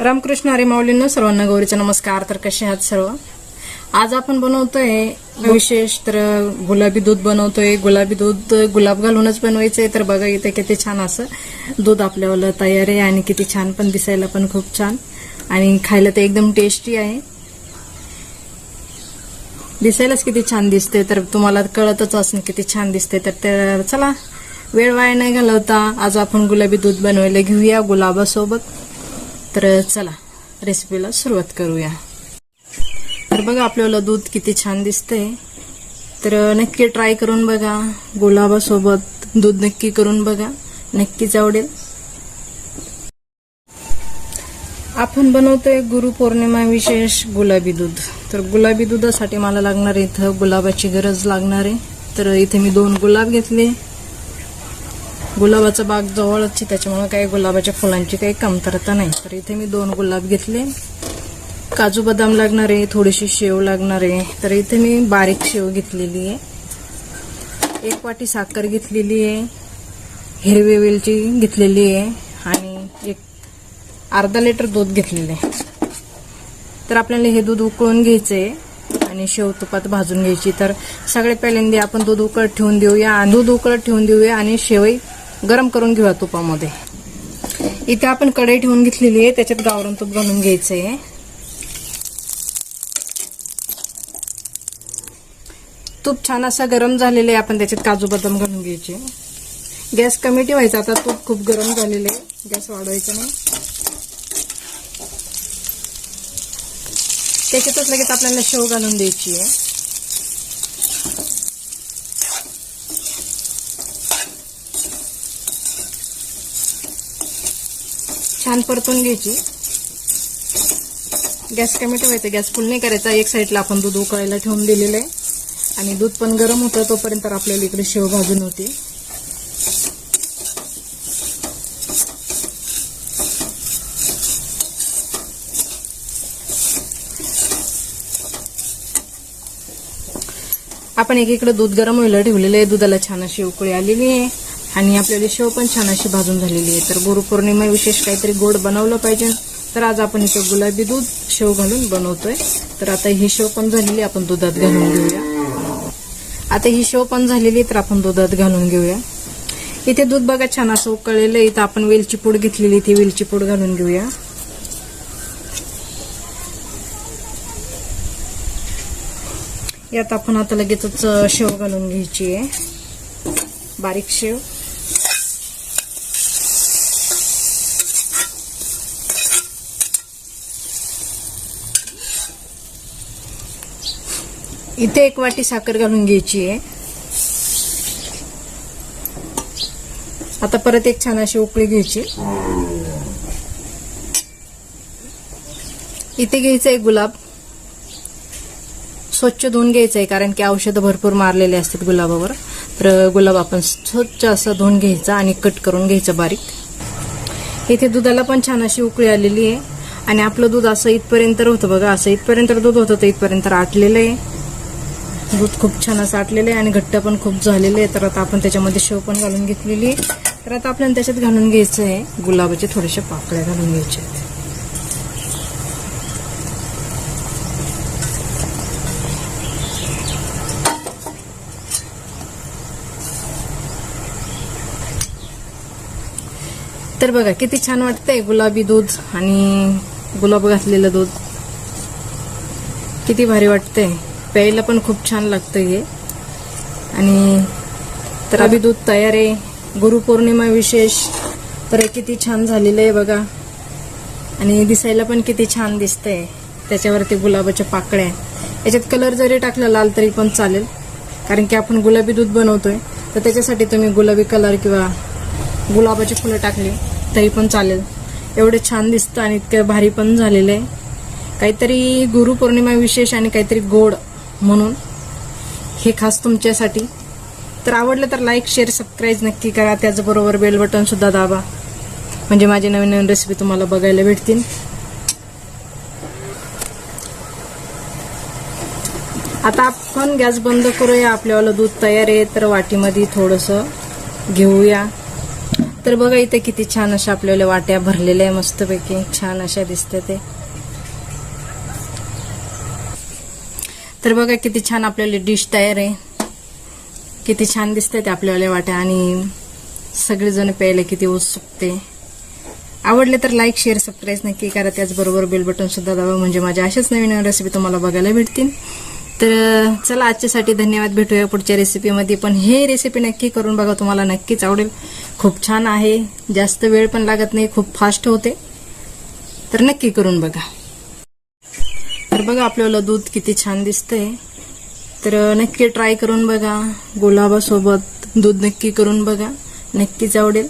रामकृष्ण अरेमाऊलींना सर्वांना गौरीचा नमस्कार. तर कसे आहात सर्व? आज आपण बनवतोय विशेष तर गुलाबी दूध बनवतोय. गुलाबी दूध गुलाब घालूनच बनवायचंय. तर बघा इथे किती छान असं दूध आपल्याला तयार आहे आणि किती छान पण दिसायला पण खूप छान. आणि खायला ते एकदम टेस्टी आहे. दिसायलाच किती छान दिसते तर तुम्हाला कळतच असेल किती छान दिसते तर ते चला वेळ वाया नाही घालवता. आज आपण गुलाबी दूध बनवायला घेऊया गुलाबासोबत. तर चला रेसिपीला सुरुवात करूया. तर बघा आपल्याला दूध किती छान दिसतंय. तर नक्की ट्राय करून बघा गुलाबासोबत दूध नक्की करून बघा नक्कीच आवडेल. आपण बनवतोय गुरुपौर्णिमा विशेष गुलाबी दूध. तर गुलाबी दुधासाठी मला लागणार आहे इथं गुलाबाची गरज लागणार आहे. तर इथे मी दोन गुलाब घेतले. गुलाबाचा बाग जवळच आहे त्याच्यामुळे काही गुलाबाच्या फुलांची काही कमतरता नाही. तर इथे मी दोन गुलाब घेतले. काजू बदाम लागणार आहे थोडीशी शेव लागणार आहे. तर इथे मी बारीक शेव घेतलेली आहे. एक वाटी साखर घेतलेली आहे. हिरवी वेलची घेतलेली आहे. आणि एक अर्धा लिटर दूध घेतलेलं आहे. तर आपल्याला हे दूध उकळून घ्यायचंय आणि शेव तुपात भाजून घ्यायची. तर सगळे पहिल्यांदा आपण दूध उकळत ठेवून देऊया. दूध उकळत ठेवून देऊया आणि शेवई गरम करून घेऊया तुपामध्ये. इथे आपण कढई ठेवून घेतलेली आहे त्याच्यात गावरण तूप घालून घ्यायचं आहे तूप छान असा गरम झालेलं आहे आपण त्याच्यात काजू बदाम घालून घ्यायचे. गॅस कमी ठेवायचा आता तूप खूप गरम झालेलं आहे गॅस वाढवायचा नाही. त्याच्यातच लगेच आपल्याला शेव घालून द्यायची आहे. छान परतून घ्यायची. गॅस कमी ठेवायचा गॅस फुल नाही करायचा. एक साईडला आपण दूध उकळायला ठेवून दिलेलं आहे. आणि दूध पण गरम होतं तोपर्यंत आपल्याला इकडे शेव भाजून होते. आपण एकीकडे दूध गरम व्हायला ठेवलेलं आहे. दुधाला छान अशी उकळी आलेली आहे. आणि आपल्याला शेव पण छान अशी भाजून झालेली आहे. तर गुरुपौर्णिमा विशेष काहीतरी गोड बनवलं पाहिजे. तर आज आपण इथं गुलाबी दूध शेव घालून बनवतोय. तर आता ही शेव पण झालेली आपण दुधात घालून घेऊया. आता ही शेव पण झालेली तर आपण दुधात घालून घेऊया. इथे दूध बघा छान असं उकळलेलं आहे. इथं आपण वेलची पूड घेतलेली ती वेलची पूड घालून घेऊया. यात आपण आता लगेचच शेव घालून घ्यायची आहे. बारीक शेव. इथे एक वाटी साखर घालून घ्यायची आहे. आता परत एक छान अशी उकळी घ्यायची. इथे घ्यायचं आहे गुलाब. स्वच्छ धुवून घ्यायचं आहे कारण की औषधं भरपूर मारलेले असतात गुलाबावर. तर गुलाब आपण स्वच्छ असं धुवून घ्यायचा आणि कट करून घ्यायचं बारीक. इथे दुधाला पण छान अशी उकळी आलेली आहे. आणि आपलं दूध असं इथपर्यंत होतं बघा असं इथपर्यंत दूध होतं तर इथपर्यंत आटलेलं आहे. दूध खूप छान असं आटलेलं आहे आणि घट्ट पण खूप झालेलं आहे. तर आता आपण त्याच्यामध्ये शेव पण घालून घेतलेली तर आता आपल्याला त्याच्यात घालून घ्यायचं आहे. गुलाबाचे थोडेसे पाकळ्या घालून घ्यायचे आहेत. तर बघा किती छान वाटतंय गुलाबी दूध आणि गुलाब घातलेलं दूध. किती भारी वाटतंय. प्यायला पण खूप छान लागतं हे. आणि तर अभि दूध तयार आहे. गुरुपौर्णिमा विशेष. तर हे किती छान झालेलं आहे बघा. आणि दिसायला पण किती छान दिसतंय. त्याच्यावरती गुलाबाच्या पाकळ्या याच्यात कलर जरी टाकला लाल तरी पण चालेल. कारण की आपण गुलाबी दूध बनवतोय. तर त्याच्यासाठी तुम्ही गुलाबी कलर किंवा गुलाबाची फुलं टाकली तरी पण चालेल. एवढे छान दिसतं आणि इतकं भारी पण झालेलं आहे. काहीतरी गुरुपौर्णिमा विशेष आणि काहीतरी गोड म्हणून हे खास तुमच्यासाठी. तर आवडलं तर लाईक शेअर सबस्क्राईब नक्की करा. त्याचबरोबर बेल बटन सुद्धा दाबा. म्हणजे माझी नवीन नवीन रेसिपी तुम्हाला बघायला भेटतील. आता आपण गॅस बंद करूया. आपल्याला दूध तयार आहे तर वाटीमध्ये थोडंसं घेऊया. तर बघा इथे किती छान अशा आपल्याला वाट्या भरलेल्या आहे. मस्तपैकी छान अशा दिसते ते. तर बघा किती छान आपल्याला डिश तयार आहे. किती छान दिसते ते आपल्याला वाट्या आणि सगळेजण प्यायला किती उत्सुकते. आवडले तर लाईक शेअर सबस्क्राईब नक्की करा. त्याचबरोबर बेल बटन सुद्धा दाबा. म्हणजे माझ्या अशाच नवीन नवीन रेसिपी तुम्हाला बघायला भेटतील. तर चला आजच्यासाठी धन्यवाद. भेटूया पुढच्या रेसिपीमध्ये पण हे रेसिपी नक्की करून बघा. तुम्हाला नक्कीच आवडेल. खूप छान आहे. जास्त वेळ पण लागत नाही. खूप फास्ट होते. तर नक्की करून बघा. तर बघा आपल्याला दूध किती छान दिसतंय. तर नक्की ट्राय करून बघा गुलाबासोबत दूध नक्की करून बघा. नक्कीच आवडेल.